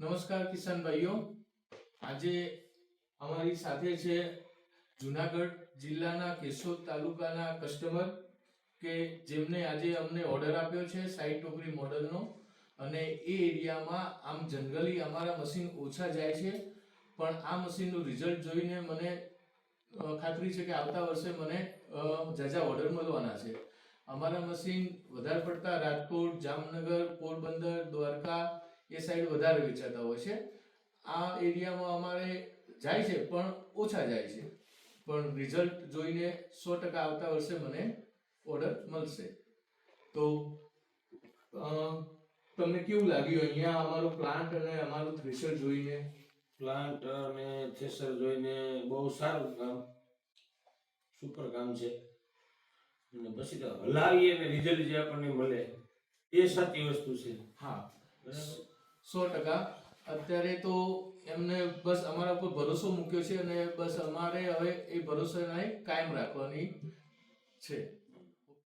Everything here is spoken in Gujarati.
નમસ્કાર કિસાન ભાઈઓ આજે અમારી સાથે છે જુનાગઢ જિલ્લાના કેશોદ તાલુકાના કસ્ટમર કે જેમને આજે અમને ઓર્ડર આપ્યો છે સાઈડ ટોકરી મોડલનો. અને એ એરિયામાં આમ જનરલી અમારા મશીન ઓછા જાય છે. પણ આ મશીનનું રિઝલ્ટ જોઈને મને ખાતરી છે કે આવતા વર્ષે મને જાજા ઓર્ડર મળવાના છે. અમારા મશીન વધારે પડતા રાજકોટ, જામનગર, પોરબંદર, દ્વારકા એ સાઈડ વધારે વેચાતા હોય છે. આ એરિયામાં અમારે જાય છે પણ ઓછા જાય છે. પણ રિઝલ્ટ જોઈને સો ટકા આવતા વર્ષે મને ઓર્ડર મળશે. તો તમને કેવું લાગ્યું? અહીંયા અમારો પ્લાન્ટ અને અમારું થ્રેશર જોઈને? પ્લાન્ટ અને થ્રેસર જોઈને બહુ સારું કામ. સુપર કામ છે. અને પછી તો હલાવીએ ને રિઝલ્ટ જે આપણને મળે એ સાચી વસ્તુ છે. હા. બરાબર? સો ટકા. અત્યારે તો એમને બસ અમારા ઉપર ભરોસો મૂક્યો છે અને બસ અમારે હવે એ ભરોસાને કાયમ રાખવાની છે.